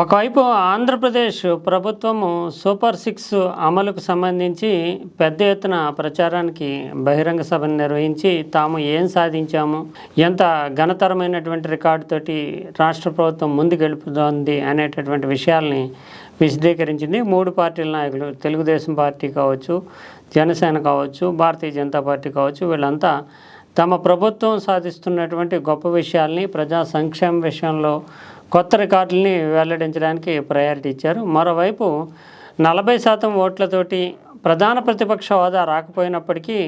ఒకవైపు ఆంధ్రప్రదేశ్ ప్రభుత్వము super six అమలుకు సంబంధించి పెద్ద ఎత్తున ప్రచారానికి బహిరంగ సభను నిర్వహించి తాము ఏం సాధించాము ఎంత ఘనతరమైనటువంటి రికార్డుతోటి రాష్ట్ర ప్రభుత్వం ముందుకెళ్ళుతుంది అనేటటువంటి విషయాల్ని విశదీకరించింది. మూడు పార్టీల నాయకులు తెలుగుదేశం పార్టీ కావచ్చు జనసేన కావచ్చు భారతీయ జనతా పార్టీ కావచ్చు వీళ్ళంతా తమ ప్రభుత్వం సాధిస్తున్నటువంటి గొప్ప విషయాల్ని ప్రజా సంక్షేమ విషయంలో కొత్త రికార్డుల్ని వెల్లడించడానికి ప్రయారిటీ ఇచ్చారు. మరోవైపు నలభై శాతం ఓట్లతోటి ప్రధాన ప్రతిపక్ష హోదా రాకపోయినప్పటికీ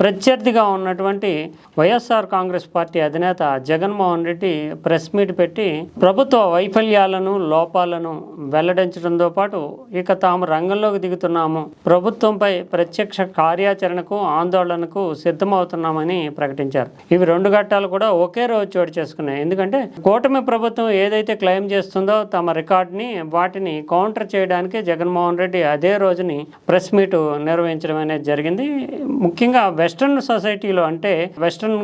ప్రత్యర్థిగా ఉన్నటువంటి వైఎస్ఆర్ కాంగ్రెస్ పార్టీ అధినేత జగన్మోహన్ రెడ్డి ప్రెస్ మీట్ పెట్టి ప్రభుత్వ వైఫల్యాలను లోపాలను వెల్లడించడంతో పాటు ఇక తాము రంగంలోకి దిగుతున్నాము. ప్రభుత్వంపై ప్రత్యక్ష కార్యాచరణకు ఆందోళనకు సిద్ధమవుతున్నామని ప్రకటించారు. ఇవి రెండు ఘట్టాలు కూడా ఒకే రోజు చోటు చేసుకున్నాయి. ఎందుకంటే కూటమి ప్రభుత్వం ఏదైతే క్లెయిమ్ చేస్తుందో తమ రికార్డుని వాటిని కౌంటర్ చేయడానికి జగన్మోహన్ రెడ్డి అదే రోజుని ప్రెస్ మీట్ నిర్వహించడం అనేది జరిగింది. ముఖ్యంగా వెస్ట్రన్ సొసైటీలో అంటే వెస్ట్రన్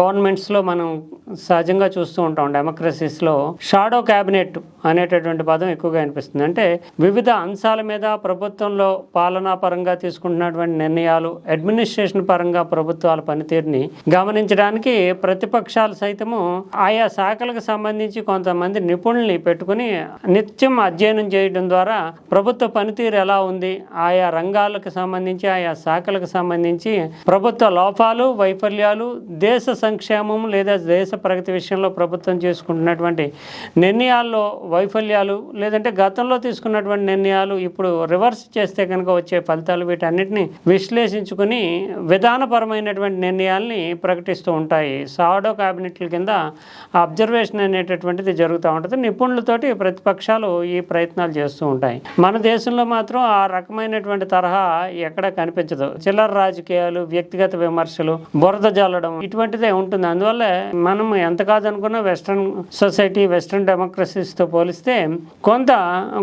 గవర్నమెంట్స్లో మనం సహజంగా చూస్తూ ఉంటాం డెమోక్రసీస్లో షాడో క్యాబినెట్ అనేటటువంటి పదం ఎక్కువగా అనిపిస్తుంది. అంటే వివిధ అంశాల మీద ప్రభుత్వంలో పాలనా పరంగా తీసుకుంటున్నటువంటి నిర్ణయాలు అడ్మినిస్ట్రేషన్ పరంగా ప్రభుత్వాల పనితీరుని గమనించడానికి ప్రతిపక్షాలు సైతము ఆయా శాఖలకు సంబంధించి కొంతమంది నిపుణుల్ని పెట్టుకుని నిత్యం అధ్యయనం చేయడం ద్వారా ప్రభుత్వ పనితీరు ఎలా ఉంది ఆయా రంగాలకు సంబంధించి ఆయా శాఖలకు సంబంధించి ప్రభుత్వ లోపాలు వైఫల్యాలు దేశ సంక్షేమం లేదా దేశ ప్రగతి విషయంలో ప్రభుత్వం చేసుకుంటున్నటువంటి నిర్ణయాల్లో వైఫల్యాలు లేదంటే గతంలో తీసుకున్నటువంటి నిర్ణయాలు ఇప్పుడు రివర్స్ చేస్తే కనుక వచ్చే ఫలితాలు వీటన్నిటిని విశ్లేషించుకుని విధానపరమైనటువంటి నిర్ణయాల్ని ప్రకటిస్తూ ఉంటాయి. సాడో క్యాబినెట్ల కింద అబ్జర్వేషన్ అనేటటువంటిది జరుగుతూ ఉంటుంది. నిపుణులతోటి ప్రతిపక్షాలు ఈ ప్రయత్నాలు చేస్తూ ఉంటాయి. మన దేశంలో మాత్రం ఆ రకమైనటువంటి తరహా ఎక్కడ కనిపించదు. చిల్లర రాజకీయాలు వ్యక్తిగత విమర్శలు బురద జల్లడం ఇటువంటిదే ఉంటుంది. అందువల్ల మనం ఎంత కాదనుకున్నా వెస్ట్రన్ సొసైటీ వెస్ట్రన్ డెమోక్రసీస్తో పోలిస్తే కొంత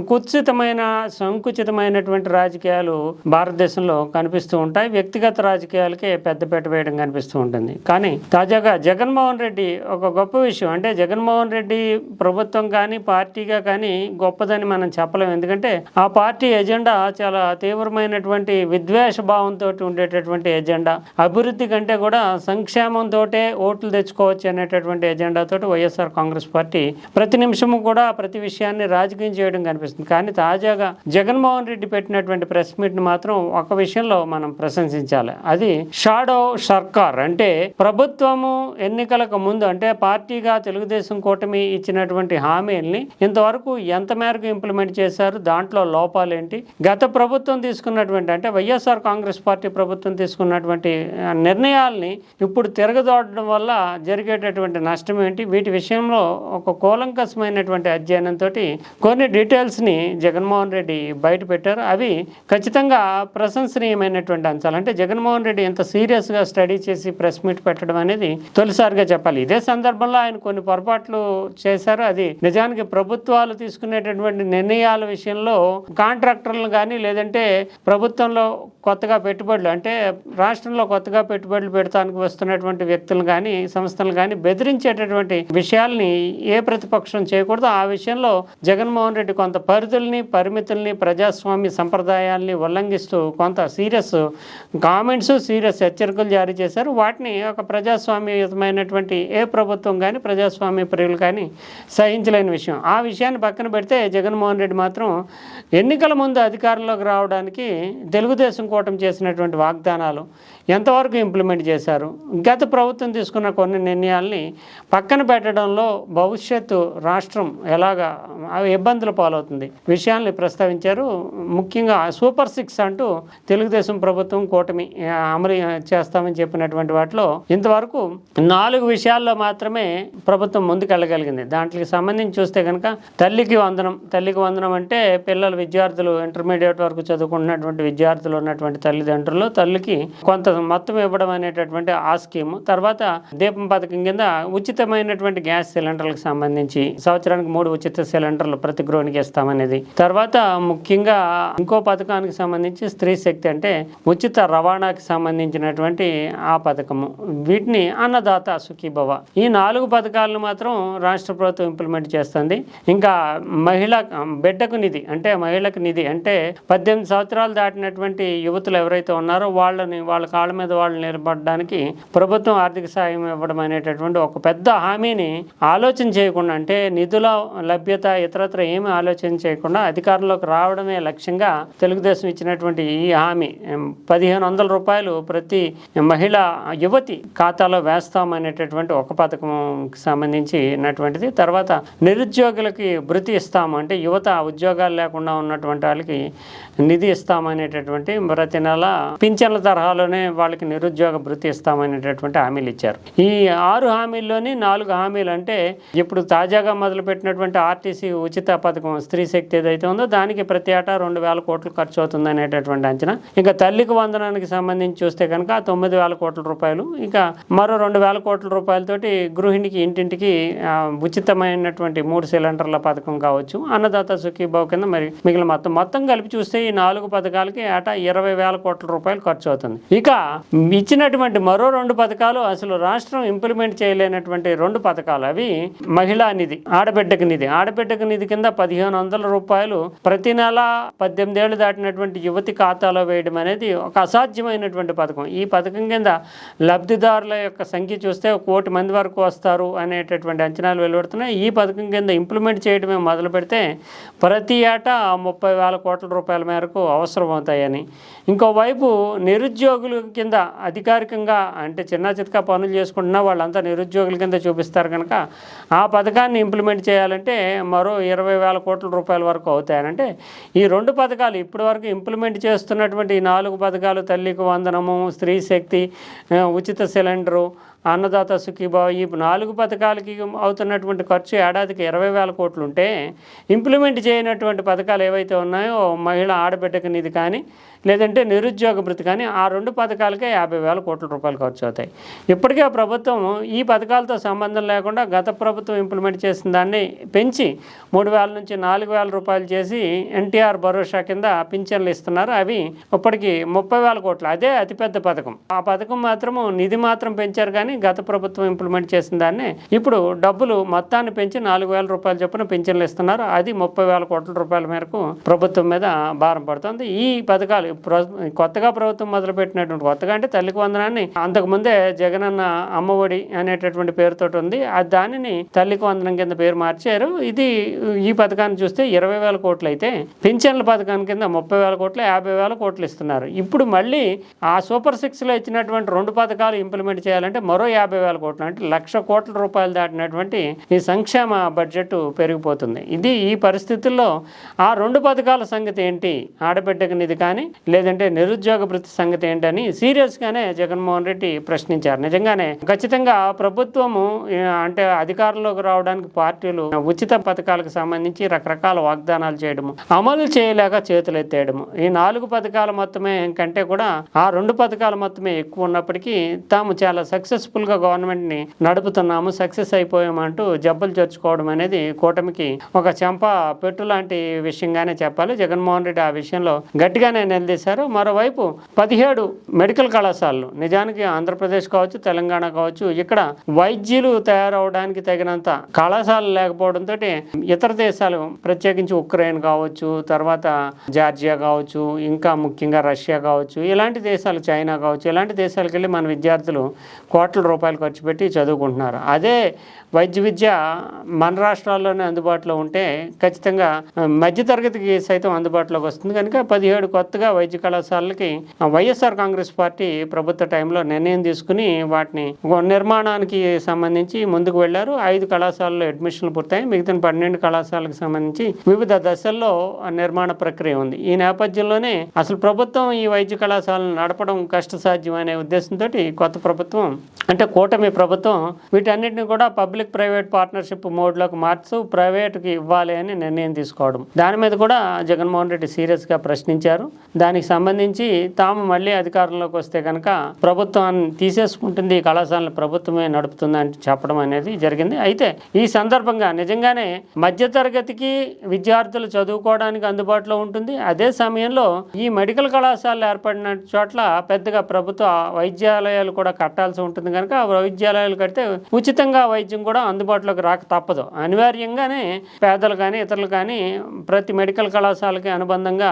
కుత్సితమైన సంకుచితమైనటువంటి రాజకీయాలు భారతదేశంలో కనిపిస్తూ ఉంటాయి. వ్యక్తిగత రాజకీయాలకే పెద్దపీట వేయడం కనిపిస్తూ ఉంటుంది. కానీ తాజాగా జగన్మోహన్ రెడ్డి ఒక గొప్ప విషయం. అంటే జగన్మోహన్ రెడ్డి ప్రభుత్వం కానీ పార్టీగా కానీ గొప్పదని మనం చెప్పలేము ఎందుకంటే ఆ పార్టీ ఎజెండా చాలా తీవ్రమైనటువంటి విద్వేష భావంతో ఉండేటటువంటి ఎజెండా. అభివృద్ధి కంటే కూడా సంక్షేమంతో ఓట్లు తెచ్చుకోవచ్చు అనేటటువంటి ఎజెండాతో వైఎస్ఆర్ కాంగ్రెస్ పార్టీ ప్రతి నిమిషము కూడా ప్రతి విషయాన్ని రాజకీయం చేయడం కనిపిస్తుంది. కానీ తాజాగా జగన్మోహన్ రెడ్డి పెట్టినటువంటి ప్రెస్ మీట్ని మాత్రం ఒక విషయంలో మనం ప్రశంసించాలి. అది షాడో సర్కార్. అంటే ప్రభుత్వము ఎన్నికలకు ముందు అంటే పార్టీగా తెలుగుదేశం కూటమి ఇచ్చినటువంటి హామీల్ని ఇంతవరకు ఎంత మేరకు ఇంప్లిమెంట్ చేశారు? దాంట్లో లోపాలు ఏంటి గత ప్రభుత్వం తీసుకున్నటువంటి అంటే వైఎస్ఆర్ కాంగ్రెస్ పార్టీ ప్రభుత్వం తీసుకున్నటువంటి నిర్ణయాల్ని ఇప్పుడు తిరగదోడడం వల్ల జరిగేటటువంటి నష్టం ఏంటి? వీటి విషయంలో ఒక కూలంకసమైనటువంటి అధ్యయనంతో కొన్ని డీటెయిల్స్ని జగన్మోహన్ రెడ్డి బయట పెట్టారు. అవి ఖచ్చితంగా ప్రశంసనీయమైనటువంటి అంశాలు. అంటే జగన్మోహన్ రెడ్డి ఎంత సీరియస్గా స్టడీ చేసి ప్రెస్ మీట్ పెట్టడం అనేది తొలిసారిగా చెప్పాలి. ఇదే సందర్భంలో ఆయన కొన్ని పొరపాట్లు చేశారు. అది నిజానికి ప్రభుత్వాలు తీసుకునేటటువంటి నిర్ణయాల విషయంలో కాంట్రాక్టర్లు కానీ లేదంటే ప్రభుత్వంలో కొత్తగా పెట్టుబడులు అంటే రాష్ట్రంలో కొత్తగా పెట్టుబడులు పెడతానికి వస్తున్నటువంటి వ్యక్తులు కానీ సంస్థలు కానీ బెదిరించేటటువంటి విషయాల్ని ఏ ప్రతిపక్షం చేయకూడదు ఆ విషయం విషయంలో జగన్మోహన్ రెడ్డి కొంత పరిధుల్ని పరిమితుల్ని ప్రజాస్వామ్య సంప్రదాయాల్ని ఉల్లంఘిస్తూ కొంత సీరియస్ కామెంట్స్ సీరియస్ హెచ్చరికలు జారీ చేశారు. వాటిని ఒక ప్రజాస్వామ్యయుతమైనటువంటి ఏ ప్రభుత్వం కానీ ప్రజాస్వామ్య ప్రియులు కానీ సహించలేని విషయం. ఆ విషయాన్ని పక్కన పెడితే జగన్మోహన్ రెడ్డి మాత్రం ఎన్నికల ముందు అధికారంలోకి రావడానికి తెలుగుదేశం కూటమి చేసినటువంటి వాగ్దానాలు ఎంతవరకు ఇంప్లిమెంట్ చేశారు? గత ప్రభుత్వం తీసుకున్న కొన్ని నిర్ణయాల్ని పక్కన పెట్టడంలో భవిష్యత్తు రాష్ట్రం ఎలాగా ఇబ్బందులు ఇబ్బందుల పాలవుతుంది. విషయాల్ని ప్రస్తావించారు. ముఖ్యంగా సూపర్ సిక్స్ అంటూ తెలుగుదేశం ప్రభుత్వం కూటమి అమలు చేస్తామని చెప్పినటువంటి వాటిలో ఇంతవరకు నాలుగు విషయాల్లో మాత్రమే ప్రభుత్వం ముందుకెళ్ళగలిగింది. దాంట్లోకి సంబంధించి చూస్తే కనుక తల్లికి వందనం తల్లికి వందనం అంటే పిల్లలు విద్యార్థులు ఇంటర్మీడియట్ వరకు చదువుకుంటున్నటువంటి విద్యార్థులు ఉన్నటువంటి తల్లిదండ్రులు తల్లికి కొంత మొత్తం ఇవ్వడం అనేటటువంటి ఆ స్కీమ్. తర్వాత దీపం పథకం కింద ఉచితమైనటువంటి గ్యాస్ సిలిండర్లకు సంబంధించి సంవత్సరానికి మూడు ఉచిత సిలిండర్లు ప్రతి గృహానికి ఇస్తామనేది. తర్వాత ముఖ్యంగా ఇంకో పథకానికి సంబంధించి స్త్రీ శక్తి అంటే ఉచిత రవాణాకి సంబంధించినటువంటి ఆ పథకము. వీటిని అన్నదాత సుఖీభవ. ఈ నాలుగు పథకాలను మాత్రం రాష్ట్ర ప్రభుత్వం ఇంప్లిమెంట్ చేస్తుంది. ఇంకా మహిళ బిడ్డకు నిధి అంటే మహిళకు నిధి అంటే పద్దెనిమిది సంవత్సరాలు దాటినటువంటి యువతులు ఎవరైతే ఉన్నారో వాళ్ళని వాళ్ళ వాళ్ళ మీద వాళ్ళు నిలబడడానికి ప్రభుత్వం ఆర్థిక సాయం ఇవ్వడం అనేటటువంటి ఒక పెద్ద హామీని ఆలోచన చేయకుండా అంటే నిధుల లభ్యత ఇతరత్ర ఏమి ఆలోచన చేయకుండా అధికారంలోకి రావడమే లక్ష్యంగా తెలుగుదేశం ఇచ్చినటువంటి ఈ హామీ. పదిహేను వందల రూపాయలు ప్రతి మహిళ యువతి ఖాతాలో వేస్తామనేటటువంటి ఒక పథకంకి సంబంధించినటువంటిది. తర్వాత నిరుద్యోగులకి భృతి ఇస్తాము అంటే యువత ఉద్యోగాలు లేకుండా ఉన్నటువంటి వాళ్ళకి నిధి ఇస్తామనేటటువంటి ప్రతి నెల పింఛన్ల తరహాలోనే వాళ్ళకి నిరుద్యోగ భృతి ఇస్తామనేటటువంటి హామీలు ఇచ్చారు. ఈ ఆరు హామీల్లోని నాలుగు హామీలు అంటే ఇప్పుడు తాజాగా మొదలుపెట్టినటువంటి ఆర్టీసీ ఉచిత పథకం స్త్రీ శక్తి ఏదైతే ఉందో దానికి ప్రతి ఏటా రెండు వేల కోట్లు ఖర్చు అవుతుంది అనేటటువంటి అంచనా. ఇంకా తల్లికి వందనానికి సంబంధించి చూస్తే కనుక తొమ్మిది వేల కోట్ల రూపాయలు ఇంకా మరో రెండు వేల కోట్ల రూపాయలతోటి గృహిణికి ఇంటింటికి ఉచితమైనటువంటి మూడు సిలిండర్ల పథకం కావచ్చు. అన్నదాత సుఖీభావ కింద మరి మిగిలిన మొత్తం మొత్తం కలిపి చూస్తే ఈ నాలుగు పథకాలకి ఏటా ఇరవై వేల కోట్ల రూపాయలు ఖర్చు అవుతుంది. ఇక ఇచ్చినటువంటి మరో రెండు పథకాలు అసలు రాష్ట్రం ఇంప్లిమెంట్ చేయలేనటువంటి రెండు పథకాలు. అవి మహిళా నిధి ఆడబిడ్డకు నిధి. ఆడబిడ్డకు నిధి కింద పదిహేను వందల రూపాయలు ప్రతి నెల పద్దెనిమిది ఏళ్ళు దాటినటువంటి యువతి ఖాతాలో వేయడం అనేది ఒక అసాధ్యమైనటువంటి పథకం. ఈ పథకం కింద లబ్ధిదారుల యొక్క సంఖ్య చూస్తే కోటి మంది వరకు వస్తారు అనేటటువంటి అంచనాలు వెలువడుతున్నాయి. ఈ పథకం కింద ఇంప్లిమెంట్ చేయడమే మొదలు పెడితే ప్రతి ఏటా ముప్పై వేల కోట్ల రూపాయల మేరకు అవసరం అవుతాయని ఇంకోవైపు నిరుద్యోగులు కింద అధికారికంగా అంటే చిన్న చితకా పనులు చేసుకుంటున్నా వాళ్ళంతా నిరుద్యోగుల కింద చూపిస్తారు కనుక ఆ పథకాన్ని ఇంప్లిమెంట్ చేయాలంటే మరో ఇరవై వేల కోట్ల రూపాయల వరకు అవుతాయనంటే ఈ రెండు పథకాలు ఇప్పటి వరకు ఇంప్లిమెంట్ చేస్తున్నటువంటి ఈ నాలుగు పథకాలు తల్లికి వందనము స్త్రీ శక్తి ఉచిత సిలిండరు అన్నదాత సుఖీభావ ఈ నాలుగు పథకాలకి అవుతున్నటువంటి ఖర్చు ఏడాదికి ఇరవై వేల కోట్లు ఉంటే ఇంప్లిమెంట్ చేయనటువంటి పథకాలు ఏవైతే ఉన్నాయో మహిళ ఆడబిడ్డకి నిధి కానీ లేదంటే నిరుద్యోగ భృతి కానీ ఆ రెండు పథకాలకే యాభై వేల కోట్ల రూపాయలు ఖర్చు అవుతాయి ఇప్పటికే ఆ ప్రభుత్వం ఈ పథకాలతో సంబంధం లేకుండా గత ప్రభుత్వం ఇంప్లిమెంట్ చేసిన దాన్ని పెంచి మూడు వేల నుంచి నాలుగు వేల రూపాయలు చేసి ఎన్టీఆర్ భరోసా కింద పింఛన్లు ఇస్తున్నారు. అవి ఇప్పటికి ముప్పై వేల కోట్లు. అదే అతిపెద్ద పథకం. ఆ పథకం మాత్రము నిధి మాత్రం పెంచారు కానీ గత ప్రభుత్వం ఇంప్లిమెంట్ చేసిన దాన్ని ఇప్పుడు డబ్బులు మొత్తాన్ని పెంచి నాలుగు వేల రూపాయలు చొప్పున పింఛన్లు ఇస్తున్నారు. అది ముప్పై వేల కోట్ల రూపాయల మేరకు ప్రభుత్వం మీద భారం పడుతుంది. ఈ పథకాలు కొత్తగా ప్రభుత్వం మొదలుపెట్టినటువంటి కొత్తగా అంటే తల్లికి వందనాన్ని. అంతకుముందే జగనన్న అమ్మఒడి అనేటటువంటి పేరుతోటి ఉంది. దానిని తల్లికి వందనం కింద పేరు మార్చారు. ఇది ఈ పథకాన్ని చూస్తే ఇరవై వేల కోట్లు అయితే పింఛన్ల పథకం కింద ముప్పై వేల కోట్లు యాభై వేల కోట్లు ఇస్తున్నారు. ఇప్పుడు మళ్ళీ ఆ సూపర్ సిక్స్లో ఇచ్చినటువంటి రెండు పథకాలు ఇంప్లిమెంట్ చేయాలంటే మరో యాభై వేల కోట్లు అంటే లక్ష కోట్ల రూపాయలు దాటినటువంటి ఈ సంక్షేమ బడ్జెట్ పెరిగిపోతుంది. ఇది ఈ పరిస్థితుల్లో ఆ రెండు పథకాల సంగతి ఏంటి? ఆడబిడ్డకు నిధి కానీ లేదంటే నిరుద్యోగ భృతి సంగతి ఏంటని సీరియస్గానే జగన్మోహన్ రెడ్డి ప్రశ్నించారు. నిజంగానే ఖచ్చితంగా ప్రభుత్వము అంటే అధికారంలోకి రావడానికి పార్టీలు ఉచిత పథకాలకు సంబంధించి రకరకాల వాగ్దానాలు చేయడము అమలు చేయలేక చేతులు ఎత్తేయడము ఈ నాలుగు పథకాల మొత్తమే కంటే కూడా ఆ రెండు పథకాల మొత్తమే ఎక్కువ ఉన్నప్పటికీ తాము చాలా సక్సెస్ సక్సెస్ఫుల్గా గవర్నమెంట్ని నడుపుతున్నాము సక్సెస్ అయిపోయామంటూ జబ్బులు చేర్చుకోవడం అనేది కూటమికి ఒక చెంప పెట్టు లాంటి విషయంగానే చెప్పాలి. జగన్మోహన్ రెడ్డి ఆ విషయంలో గట్టిగానే నిలదీశారు. మరోవైపు పదిహేడు మెడికల్ కళాశాలలు నిజానికి ఆంధ్రప్రదేశ్ కావచ్చు తెలంగాణ కావచ్చు ఇక్కడ వైద్యులు తయారవడానికి తగినంత కళాశాలలు లేకపోవడంతో ఇతర దేశాలు ప్రత్యేకించి ఉక్రెయిన్ కావచ్చు తర్వాత జార్జియా కావచ్చు ఇంకా ముఖ్యంగా రష్యా కావచ్చు ఇలాంటి దేశాలు చైనా కావచ్చు ఇలాంటి దేశాలకు వెళ్ళి మన విద్యార్థులు కోట్ల రూపాయలు ఖర్చు పెట్టి చదువుకుంటున్నారు. అదే వైద్య విద్య మన రాష్ట్రాల్లోనే అందుబాటులో ఉంటే ఖచ్చితంగా మధ్యతరగతికి సైతం అందుబాటులోకి వస్తుంది. కనుక పదిహేడు కొత్తగా వైద్య కళాశాలలకి వైఎస్ఆర్ కాంగ్రెస్ పార్టీ ప్రభుత్వ టైంలో నిర్ణయం తీసుకుని వాటిని నిర్మాణానికి సంబంధించి ముందుకు వెళ్ళారు. ఐదు కళాశాలలో అడ్మిషన్లు పూర్తయి మిగతా పన్నెండు కళాశాలకు సంబంధించి వివిధ దశల్లో నిర్మాణ ప్రక్రియ ఉంది. ఈ నేపథ్యంలోనే అసలు ప్రభుత్వం ఈ వైద్య కళాశాలను నడపడం కష్టసాధ్యం అనే ఉద్దేశంతో కొత్త ప్రభుత్వం అంటే కూటమి ప్రభుత్వం వీటన్నిటిని కూడా పబ్లిక్ పబ్లిక్ ప్రైవేట్ పార్ట్నర్షిప్ మోడ్లోకి మార్చు ప్రైవేట్కి ఇవ్వాలి అని నిర్ణయం తీసుకోవడం. దాని మీద కూడా జగన్మోహన్ రెడ్డి సీరియస్గా ప్రశ్నించారు. దానికి సంబంధించి తాము మళ్ళీ అధికారంలోకి వస్తే కనుక ప్రభుత్వాన్ని తీసేసుకుంటుంది ఈ కళాశాలను ప్రభుత్వమే నడుపుతుంది అని చెప్పడం అనేది జరిగింది. అయితే ఈ సందర్భంగా నిజంగానే మధ్యతరగతికి విద్యార్థులు చదువుకోవడానికి అందుబాటులో ఉంటుంది. అదే సమయంలో ఈ మెడికల్ కళాశాలలు ఏర్పడిన చోట్ల పెద్దగా ప్రభుత్వ వైద్యాలయాలు కూడా కట్టాల్సి ఉంటుంది కనుక వైద్యాలయాలు కడితే ఉచితంగా వైద్యం కూడా అందుబాటులోకి రాక తప్పదు. అనివార్యంగానే పేదలు కానీ ఇతరులు కానీ ప్రతి మెడికల్ కళాశాలకి అనుబంధంగా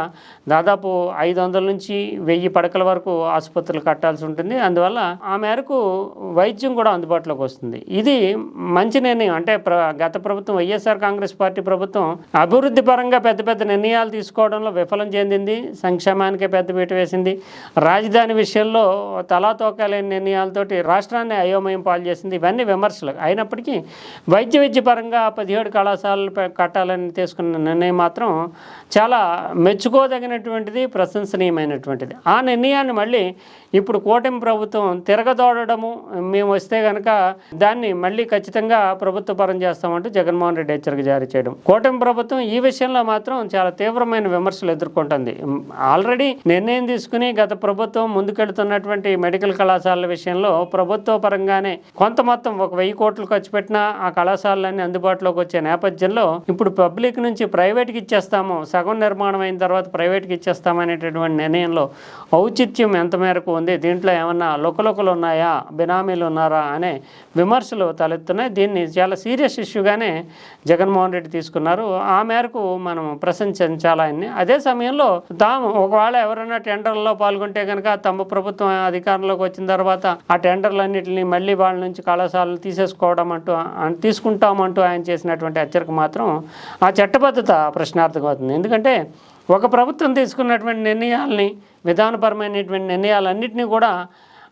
దాదాపు ఐదు వందల నుంచి వెయ్యి పడకల వరకు ఆసుపత్రులు కట్టాల్సి ఉంటుంది. అందువల్ల ఆ మేరకు వైద్యం కూడా అందుబాటులోకి వస్తుంది. ఇది మంచి నిర్ణయం. అంటే ప్ర గత ప్రభుత్వం వైఎస్ఆర్ కాంగ్రెస్ పార్టీ ప్రభుత్వం అభివృద్ధి పరంగా పెద్ద పెద్ద నిర్ణయాలు తీసుకోవడంలో విఫలం చెందింది. సంక్షేమానికే పెద్దపీట వేసింది. రాజధాని విషయంలో తలాతోకాలేని నిర్ణయాలతోటి రాష్ట్రాన్ని అయోమయం పాలు చేసింది. ఇవన్నీ విమర్శలు. అయినప్పటికీ వైద్య విద్య పరంగా పదిహేడు కళాశాలలు కట్టాలని తీసుకున్న నిర్ణయం మాత్రం చాలా మెచ్చుకోదగినటువంటిది ప్రశంసనీయమైనటువంటిది. ఆ నిర్ణయాన్ని మళ్ళీ ఇప్పుడు కూటమి ప్రభుత్వం తిరగదోడడము మేము వస్తే కనుక దాన్ని మళ్ళీ ఖచ్చితంగా ప్రభుత్వ పరం చేస్తామంటూ జగన్మోహన్ రెడ్డి హెచ్చరిక జారీ చేయడం. కూటమి ప్రభుత్వం ఈ విషయంలో మాత్రం చాలా తీవ్రమైన విమర్శలు ఎదుర్కొంటుంది. ఆల్రెడీ నిర్ణయం తీసుకుని గత ప్రభుత్వం ముందుకెళ్తున్నటువంటి మెడికల్ కళాశాలల విషయంలో ప్రభుత్వ పరంగానే కొంత మొత్తం ఒక వెయ్యి కోట్లు ఖర్చు పెట్టినా ఆ కళాశాలలన్నీ అందుబాటులోకి వచ్చే నేపథ్యంలో ఇప్పుడు పబ్లిక్ నుంచి ప్రైవేట్కి ఇచ్చేస్తాము సగం నిర్మాణం అయిన తర్వాత ప్రైవేట్కి ఇచ్చేస్తామనేటటువంటి నిర్ణయంలో ఔచిత్యం ఎంత మేరకు ఉంది? దీంట్లో ఏమన్నా లొకలొకలు ఉన్నాయా? బినామీలు ఉన్నారా? అనే విమర్శలు తలెత్తున్నాయి. దీన్ని చాలా సీరియస్ ఇష్యూగానే జగన్మోహన్ రెడ్డి తీసుకున్నారు. ఆ మేరకు మనం ప్రశంసించాలి ఆయన్ని అదే సమయంలో తాము ఒకవేళ ఎవరైనా టెండర్లలో పాల్గొంటే కనుక తమ ప్రభుత్వం అధికారంలోకి వచ్చిన తర్వాత ఆ టెండర్లన్నింటినీ మళ్ళీ వాళ్ళ నుంచి కళాశాలలు తీసేసుకోవడం అంటూ అంటూ తీసుకుంటామంటూ ఆయన చేసినటువంటి హెచ్చరిక మాత్రం ఆ చట్టబద్ధత ప్రశ్నార్థకం అవుతుంది ఎందుకంటే ఒక ప్రభుత్వం తీసుకున్నటువంటి నిర్ణయాలని విధానపరమైనటువంటి నిర్ణయాలన్నింటినీ కూడా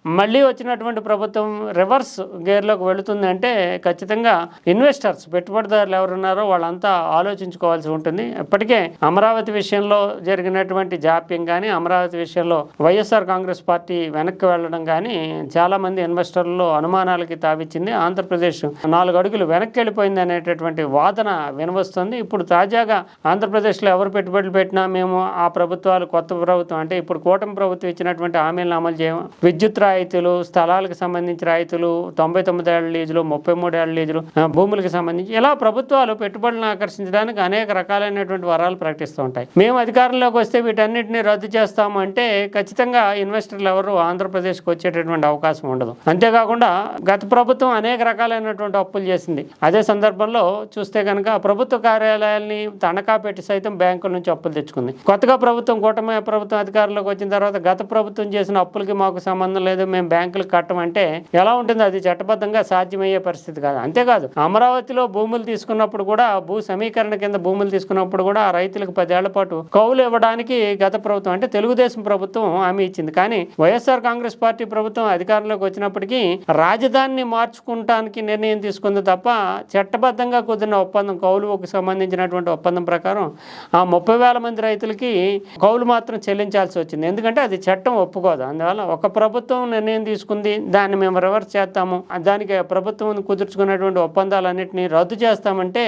మళ్ళీ వచ్చినటువంటి ప్రభుత్వం రివర్స్ గేర్లోకి వెళుతుంది అంటే ఖచ్చితంగా ఇన్వెస్టర్స్ పెట్టుబడిదారులు ఎవరున్నారో వాళ్ళంతా ఆలోచించుకోవాల్సి ఉంటుంది. ఇప్పటికే అమరావతి విషయంలో జరిగినటువంటి జాప్యం కానీ అమరావతి విషయంలో వైఎస్ఆర్ కాంగ్రెస్ పార్టీ వెనక్కి వెళ్ళడం కానీ చాలామంది ఇన్వెస్టర్లలో అనుమానాలకి తావిచ్చింది. ఆంధ్రప్రదేశ్ నాలుగు అడుగులు వెనక్కి వెళ్ళిపోయింది అనేటటువంటి వాదన వినవస్తుంది. ఇప్పుడు తాజాగా ఆంధ్రప్రదేశ్లో ఎవరు పెట్టుబడులు పెట్టినా మేము ఆ ప్రభుత్వాలు కొత్త ప్రభుత్వం అంటే ఇప్పుడు కూటమి ప్రభుత్వం ఇచ్చినటువంటి హామీలను అమలు చేయము విద్యుత్ రాయితీలు స్థలాలకు సంబంధించి రాయితీలు తొంభై తొమ్మిది ఏళ్ళ లీజులు ముప్పై మూడు ఏళ్ళ లీజులు భూములకు సంబంధించి ఇలా ప్రభుత్వాలు పెట్టుబడులను ఆకర్షించడానికి అనేక రకాలైనటువంటి వరాలు ప్రకటిస్తూ ఉంటాయి. మేము అధికారంలోకి వస్తే వీటన్నిటిని రద్దు చేస్తాము అంటే ఖచ్చితంగా ఇన్వెస్టర్లు ఎవరు ఆంధ్రప్రదేశ్కి వచ్చేటటువంటి అవకాశం ఉండదు. అంతేకాకుండా గత ప్రభుత్వం అనేక రకాలైనటువంటి అప్పులు చేసింది. అదే సందర్భంలో చూస్తే కనుక ప్రభుత్వ కార్యాలయాల్ని తనఖా పెట్టి సైతం బ్యాంకుల నుంచి అప్పులు తెచ్చుకుంది. కొత్తగా ప్రభుత్వం కూటమి ప్రభుత్వం అధికారంలోకి వచ్చిన తర్వాత గత ప్రభుత్వం చేసిన అప్పులకి మాకు సంబంధం లేదు. మేము బ్యాంకులకు కట్టమంటే ఎలా ఉంటుంది? అది చట్టబద్ధంగా సాధ్యమయ్యే పరిస్థితి కాదు. అంతేకాదు అమరావతిలో భూములు తీసుకున్నప్పుడు కూడా భూ సమీకరణ కింద భూములు తీసుకున్నప్పుడు కూడా ఆ రైతులకు పదేళ్ళ పాటు కౌలు ఇవ్వడానికి గత ప్రభుత్వం అంటే తెలుగుదేశం ప్రభుత్వం హామీ ఇచ్చింది. కానీ వైఎస్ఆర్ కాంగ్రెస్ పార్టీ ప్రభుత్వం అధికారంలోకి వచ్చినప్పటికీ రాజధానిని మార్చుకుంటానికి నిర్ణయం తీసుకుంది తప్ప చట్టబద్ధంగా కుదిరిన ఒప్పందం కౌలుకు సంబంధించినటువంటి ఒప్పందం ప్రకారం ఆ ముప్పై వేల మంది రైతులకి కౌలు మాత్రం చెల్లించాల్సి వచ్చింది. ఎందుకంటే అది చట్టం ఒప్పుకోదు. అందువల్ల ఒక ప్రభుత్వం నిర్ణయం తీసుకుంది. దాన్ని మేము రివర్స్ చేస్తాము. దానికి ప్రభుత్వం కుదుర్చుకున్నటువంటి ఒప్పందాలన్నింటినీ రద్దు చేస్తామంటే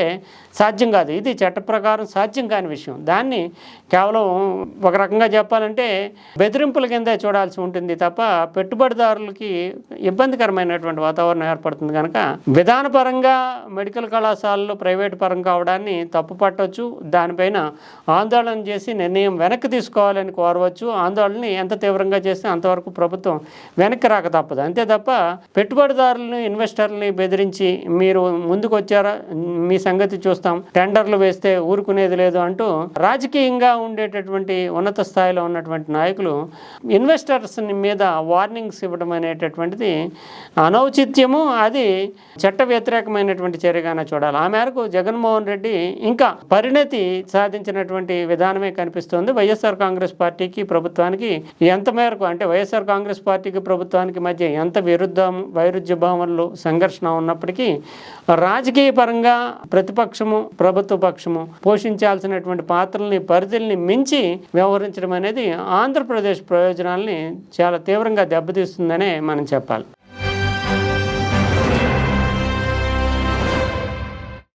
సాధ్యం కాదు. ఇది చట్ట ప్రకారం సాధ్యం కాని విషయం. దాన్ని కేవలం ఒక రకంగా చెప్పాలంటే బెదిరింపుల కింద చూడాల్సి ఉంటుంది తప్ప పెట్టుబడిదారులకి ఇబ్బందికరమైనటువంటి వాతావరణం ఏర్పడుతుంది కనుక విధానపరంగా మెడికల్ కళాశాలలు ప్రైవేట్ పరం కావడాన్ని తప్పు పట్టవచ్చు దానిపైన ఆందోళన చేసి నిర్ణయం వెనక్కి తీసుకోవాలని కోరవచ్చు. ఆందోళనని ఎంత తీవ్రంగా చేస్తే అంతవరకు ప్రభుత్వం వెనక్కి రాక తప్పదు. అంతే తప్ప పెట్టుబడిదారులను ఇన్వెస్టర్లని బెదిరించి మీరు ముందుకు వచ్చారా మీ సంగతి చూస్తాం. టెండర్లు వేస్తే ఊరుకునేది లేదు అంటూ రాజకీయంగా ఉండేటటువంటి ఉన్నత స్థాయిలో ఉన్నటువంటి నాయకులు ఇన్వెస్టర్స్ మీద వార్నింగ్స్ ఇవ్వడం అనేటటువంటిది అనౌచిత్యము. అది చట్ట వ్యతిరేకమైనటువంటి చర్యగానే చూడాలి. ఆ మేరకు జగన్మోహన్ రెడ్డి ఇంకా పరిణతి సాధించినటువంటి విధానమే కనిపిస్తోంది. వైఎస్ఆర్ కాంగ్రెస్ పార్టీకి ప్రభుత్వానికి ఎంత మేరకు అంటే వైఎస్ఆర్ కాంగ్రెస్ పార్టీకి ప్రభుత్వానికి మధ్య ఎంత విరుద్ధం వైరుధ్య భావనలు సంఘర్షణ ఉన్నప్పటికీ రాజకీయ పరంగా ప్రతిపక్షము ప్రభుత్వ పక్షము పోషించాల్సినటువంటి పాత్రల్ని పరిధుల్ని మించి వ్యవహరించడం అనేది ఆంధ్రప్రదేశ్ ప్రయోజనాల్ని చాలా తీవ్రంగా దెబ్బతీస్తుందనే మనం చెప్పాలి.